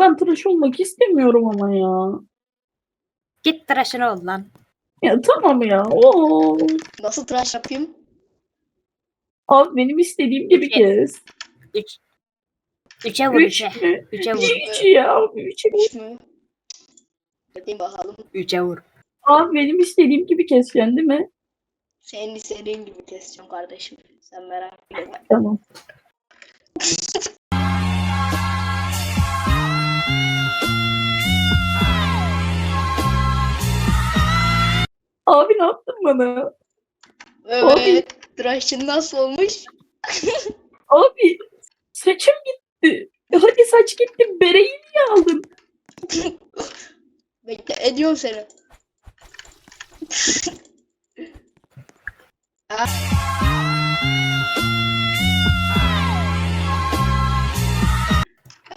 ben tıraş olmak istemiyorum ama ya. Git tıraşını ol lan. Ya tamam ya. Oo. Nasıl tıraş yapayım? Abi benim istediğim gibi Üç. kes. Üç. Üçe vur Üç üçe. mü? Üçe vur. Üç ya. Üç mü? Bakayım bakalım. Üçe vur. Abi benim istediğim gibi keseceksin değil mi? Senin istediğin gibi keseceğim kardeşim. Sen merak etme. Tamam. Abi ne yaptın bana? Evet. Tıraşın nasıl olmuş? Abi saçım gitti. Hadi saç gitti. Bereyi niye aldın? Bekle ediyorum seni.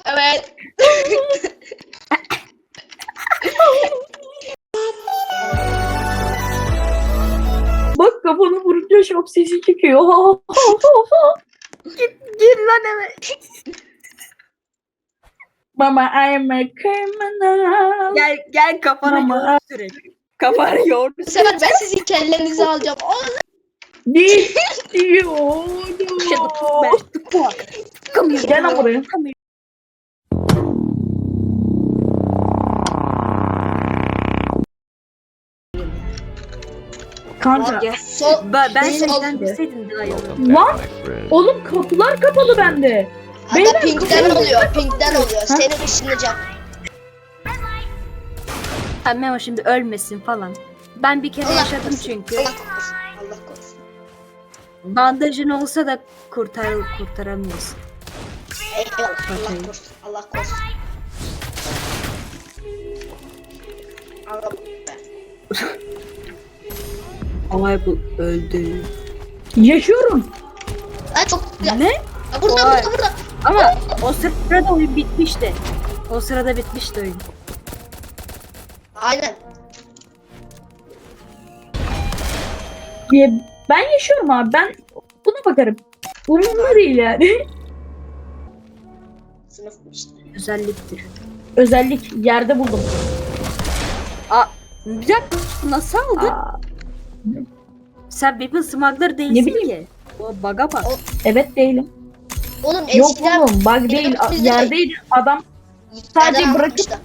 Evet. Kafana vurunca şok sesi çıkıyor. Gir lan eve. Mama I'm a criminal. Gel gel kafana Mama. yoğurt sürelim. Kafana yoğurt Bu sefer ben sizin kellenizi alacağım. Aa, Ne diyor? Gel lan buraya. Kanka. Sol, Ben, ben Benim senden oldu. bilseydim daha iyi olurdu. Lan oğlum kapılar kapalı bende. Hatta Beyler, pinkten oluyor. Pinkten oluyor. Seni ışınlayacağım. Ha, Memo şimdi ölmesin falan. Ben bir kere Allah yaşadım korusun. çünkü. Allah korusun. Allah korusun. Bandajın olsa da kurtar kurtaramıyorsun. Eyvallah. Allah korusun. Allah korusun. Allah be. Ama bu öldü. Yaşıyorum. Ay çok güzel. Ne? Aa, Burada Vay. burada burada. Ama o sırada oyun bitmişti. O sırada bitmişti oyun. Aynen. Ya Ben yaşıyorum abi. Ben buna bakarım. Umurumda değil yani. Sınıf işte. Özelliktir. Özellik yerde buldum. Aa, bir dakika nasıl aldın? Aa, Sen People Smuggler değilsin bileyim. ki. O baga bak. evet değilim. Oğlum Yok eskiden oğlum bug değil. A- de- Yerdeydi. Adam sadece Nereden bırakıp- almışlar?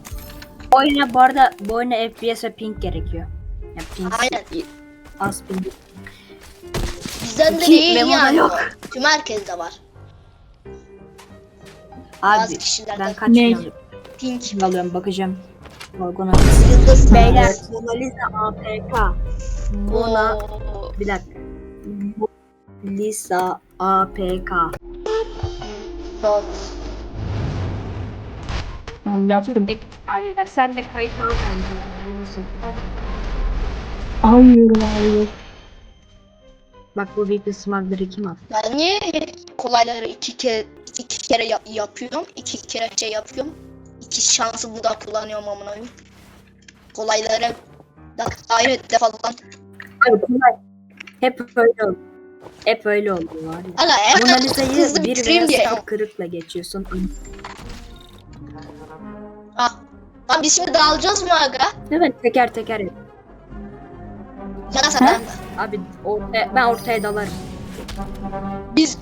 Oyuna bu arada bu oyuna FPS ve ping gerekiyor. Ya ping Aynen. az ping. Bizden de Ki değil Memo'da yani. yok. o. Tüm herkeste var. Bazı Abi kişilerde ben kaç Ne? ping alıyorum? pink. Alıyorum bakacağım. Yıldız. Beyler Mona Lisa APK. Mona Oo. bir dakika. Lisa APK. Doğru. yaptım. Aynen sen de kayıt al bence. Abi. yok. Bak bu People Smuggler'ı kim attı? Ben niye kolayları iki kere iki kere yap- yapıyorum, iki kere şey yapıyorum. İki şansımı da kullanıyorum amına koyayım. Kolayları da ayrı defadan. Abi kolay. Hep öyle oldu. Hep öyle oldu var ya. Aga Mona Lisa'yı bir veya diye. kırıkla geçiyorsun. Ah. Lan biz şimdi dağılacağız mı aga? Evet teker teker yap. Ya da Ha? sen Abi ortaya, ben ortaya dalarım. Biz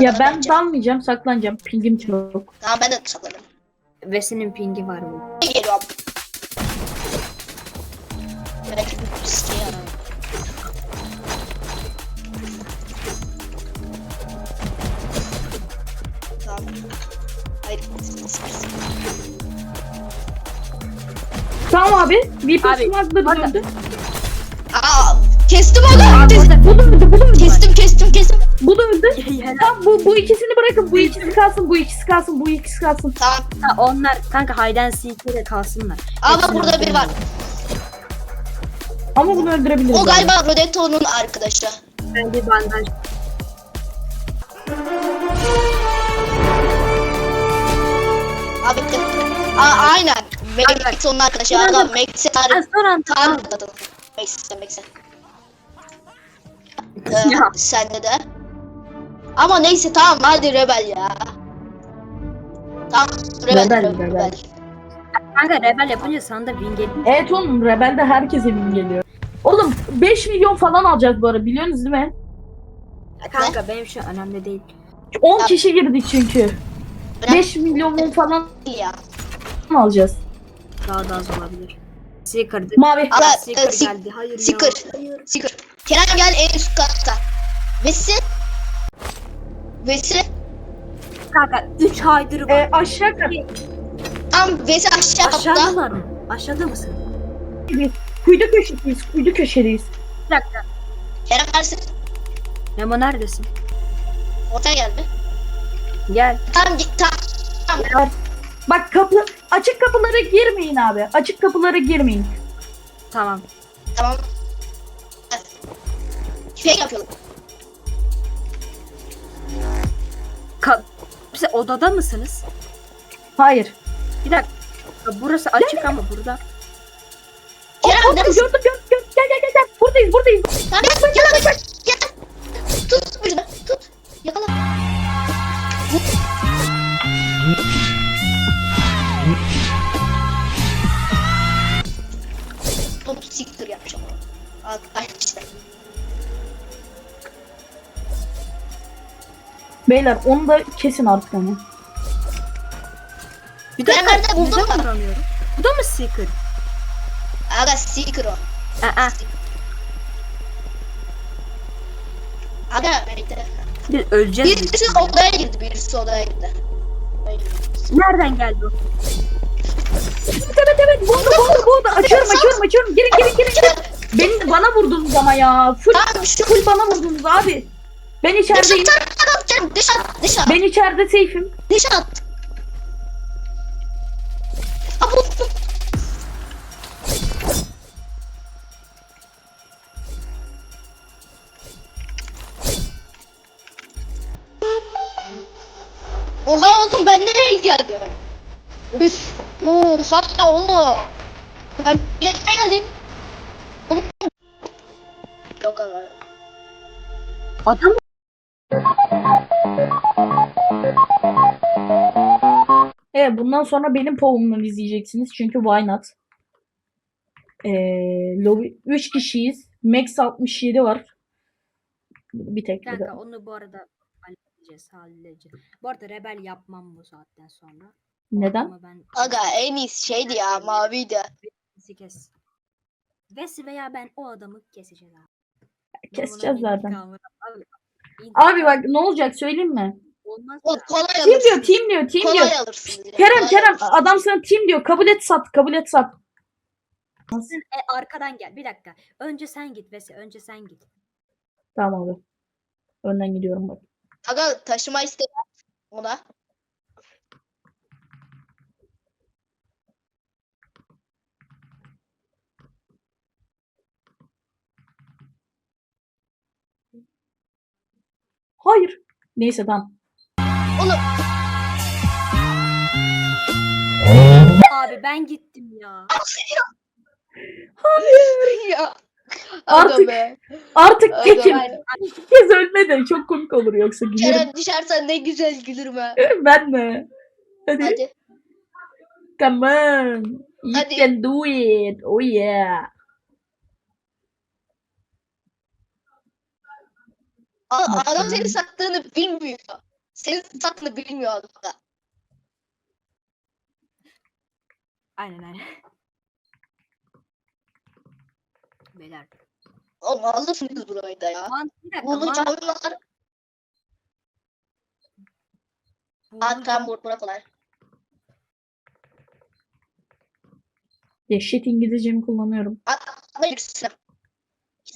Ya ben bence. dalmayacağım saklanacağım. Pingim çok. Tamam ben de saklanırım. Vesi'nin pingi var bu. Ne Belki bir riske yarar. Tamam. Hayır. Tamam abi. Bir Abi, pasmakla hadi. döndü. Aa, kestim onu. Kestim. Bu da da öldü. Kestim kestim kestim. Bu da orada Tamam bu, bu ikisini bırakın. Bu ikisi kalsın. Bu ikisi kalsın. Bu ikisi kalsın. Tamam. Ha, onlar kanka and seek'e de kalsınlar. Ama Hepsini burada biri var. Ama bunu öldürebiliriz. O galiba Rodetto'nun arkadaşı. Ben bir bandaj. Abi Aa, aynen. Max onun arkadaşı. Aynen. Aga Max'e tarif. son an tamam. Max'e Max'e. Ee, sende de. Ama neyse tamam hadi Rebel ya. Tamam. Rebel, Rebel, rebel. rebel. Kanka rebel yapınca sana da win geliyor. Evet oğlum Rebel'de herkese bin geliyor. Oğlum 5 milyon falan alacağız bu ara biliyorsunuz değil mi? Kanka benim şu önemli değil. 10 kişi girdik çünkü. Önemli 5 milyon falan ya. alacağız. Daha da az olabilir. Seeker. Mavi. Ama Seeker e, sik- geldi. Hayır Seeker. ya. Hayır. Seeker. Kerem gel en üst katta. Vesi. Vesi. Kanka 3 aydır var. Ee, aşağı kat. Tam Vesi aşağı. Aşağıdalar mı? Aşağıda mısın? Kuytu köşedeyiz. Kuytu köşedeyiz. Bir dakika. Kerem neredesin? Memo neredesin? Ortaya geldi. Gel. Tamam git tamam. Bak kapı açık kapılara girmeyin abi. Açık kapılara girmeyin. Tamam. Tamam. Evet. Şey yapıyorum. Ka Siz odada mısınız? Hayır. Bir dakika. Burası açık ama burada. Kerem Gördüm neredesin? gördüm gördüm. Gel gel gel gel. Buradayız buradayız. Tamam gel gel gel. Gel. Tut tut ucunu. Tut. Yakala. Oğlum siktir yapmış ama. Al, işte. Beyler onu da kesin artık onu. Bir Ben dakika. nerede buldum da? vuramıyorum? Bu da mı Seeker? Aga Seeker o. Aa, Aga bekle. biz öleceğiz. büyük Birisi odaya girdi, birisi odaya girdi. Nereden geldi o? Evet evet. Buldu buldu buldu. Açıyorum açıyorum açıyorum. Girin girin girin. girin. Beni bana vurdunuz ama ya. Full, şu full bana vurdunuz abi. Ben içerideyim. dışarı dışarı dışarı Ben içeride seyfim. dışarı at. Oha oğlum ben nereye geldim? Üf. Oo, hatta oğlum. Ben bir geldim. Yok aga. Adam Evet bundan sonra benim povumla izleyeceksiniz. Çünkü why not? Ee, lobby 3 kişiyiz. Max 67 var. Bir tek bir de. Kanka onu bu arada halledeceğiz, halledeceğiz. Bu arada rebel yapmam bu saatten sonra. Neden? adamı Ben Aga en iyisi şeydi ya maviydi. Birisi kes. Vesi veya ben o adamı keseceğiz abi. Keseceğiz zaten. intikamını- Abi, Abi bak ne olacak söyleyeyim mi? Olmaz O kolay Team diyor, alırsın. team diyor, team diyor. Kolay alırsın. direkt, Kerem, kolay Kerem alırsın. adam sana team diyor. Kabul et sat, kabul et sat. Nasıl? E, arkadan gel. Bir dakika. Önce sen git Vesi. Önce sen git. Tamam abi. Önden gidiyorum bak. Aga taşıma istedi ona. Hayır. Neyse tamam. Oğlum Abi ben gittim ya. ya. Artık- be. Artık Aga tekim. be. İki kez ölme de çok komik olur yoksa gülerim. Kerem düşersen ne güzel gülürüm ha. ben de. Hadi. Hadi. Come on. You Hadi. can do it. Oh yeah. A- adam ya. senin sattığını bilmiyor. Senin sattığını bilmiyor adam. Aynen aynen. Beyler. Oğlum alırsınız burayı da ya. Man, bir dakika. Bunu çağırıyorlar. bunu- Aa tamam bur bura kolay. Dehşet İngilizcemi kullanıyorum. Aa, Hayır ikisi.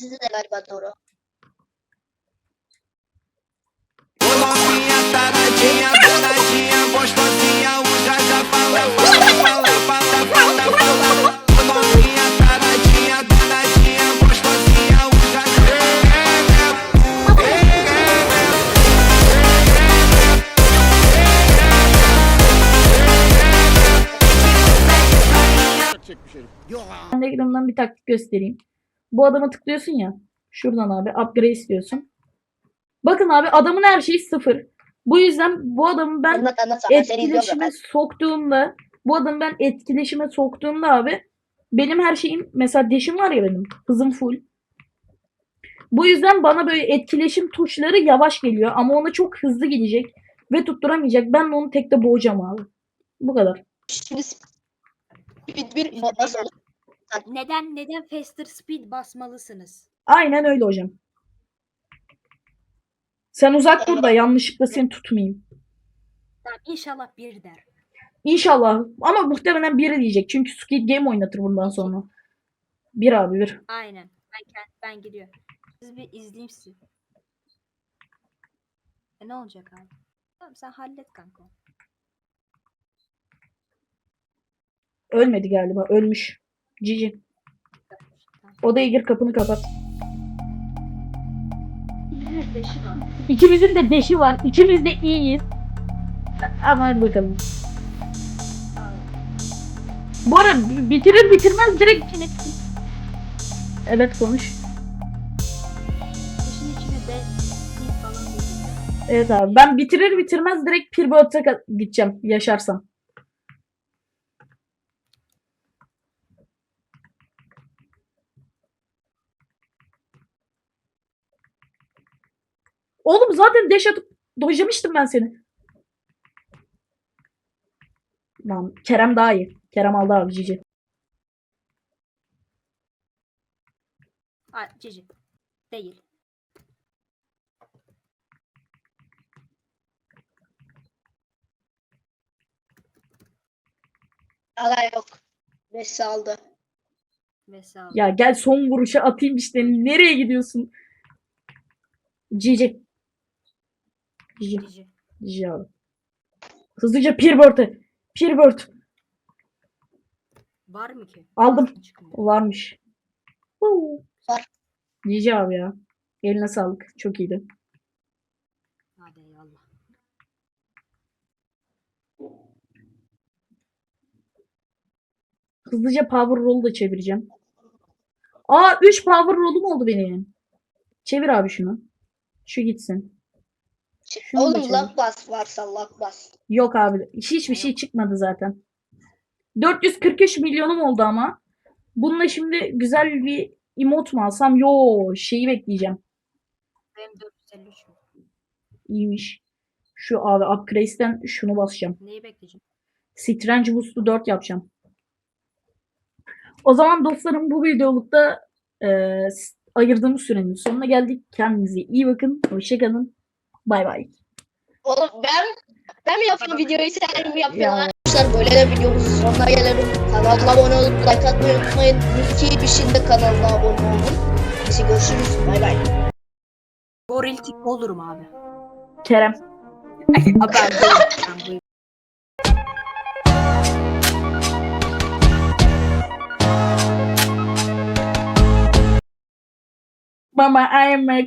De galiba doğru. Ô novinha taradinha, danadinha, gostosinha, fala, fala, fala, fala, fala, fala. Bir taktik göstereyim. Bu adama tıklıyorsun ya. Şuradan abi upgrade istiyorsun. Bakın abi adamın her şeyi sıfır. Bu yüzden bu adamı ben Anlat anlat etkileşime zaten. soktuğumda bu adamı ben etkileşime soktuğumda abi benim her şeyim mesela deşim var ya benim hızım full. Bu yüzden bana böyle etkileşim tuşları yavaş geliyor ama ona çok hızlı gidecek ve tutturamayacak. Ben de onu tekte boğacağım abi. Bu kadar. Şimdi bir mod nasıl? Neden neden faster speed basmalısınız? Aynen öyle hocam. Sen uzak dur da yanlışlıkla seni tutmayayım. Tamam inşallah bir der. İnşallah ama muhtemelen biri diyecek. Çünkü Squid Game oynatır bundan sonra. Bir abi bir. Aynen. Ben kend, ben gidiyorum. Siz bir izleyeyim sizi. E ne olacak abi? Tamam sen hallet kanka. Ölmedi galiba. Ölmüş. Cici. Odaya gir kapını kapat. İkimizin de deşi var. İkimiz de iyiyiz. Ama hadi bakalım. Bu arada bitirir bitirmez direkt Evet konuş. İşin içine de falan geliyor. Evet abi. Ben bitirir bitirmez direkt Pirbot'a gideceğim. Yaşarsam. Oğlum zaten deş atıp dojlamıştım ben seni. Lan Kerem daha iyi. Kerem aldı abi cici. Aa, cici. Değil. Hala yok. Messi aldı. Sağ ol. Ya gel son vuruşa atayım işte. Nereye gidiyorsun? Cici. Cici. Cici. Cici abi. Hızlıca Pirbird'e. Pirbird. Var mı ki? Aldım. Çıkmıyor. Varmış. Var. Cici abi ya. Eline sağlık. Çok iyiydi. Hadi eyvallah. Hızlıca power roll'u da çevireceğim. Aa 3 power roll'um oldu benim. Çevir abi şunu. Şu gitsin. Şunu Oğlum bas varsa lag bas. Yok abi. Hiçbir şey çıkmadı zaten. 443 milyonum oldu ama. Bununla şimdi güzel bir emot mu alsam? Yo şeyi bekleyeceğim. Benim 453 mü? İyiymiş. Şu abi upgrade'den şunu basacağım. Neyi bekleyeceğim? Strange Boost'u 4 yapacağım. O zaman dostlarım bu videolukta e, ayırdığımız sürenin sonuna geldik. Kendinize iyi bakın. Hoşçakalın. Bay bay. Oğlum ben ben mi yapıyorum videoyu sen mi yapıyorsun? Ya. Arkadaşlar böyle de videomuzun sonuna gelelim. Kanala abone olup like atmayı unutmayın. Müziği bir şimdi kanalına abone olun. Neyse görüşürüz. Bay bay. Goril tip olurum abi. Kerem. Abi ben değilim. Ben bu Mama I am a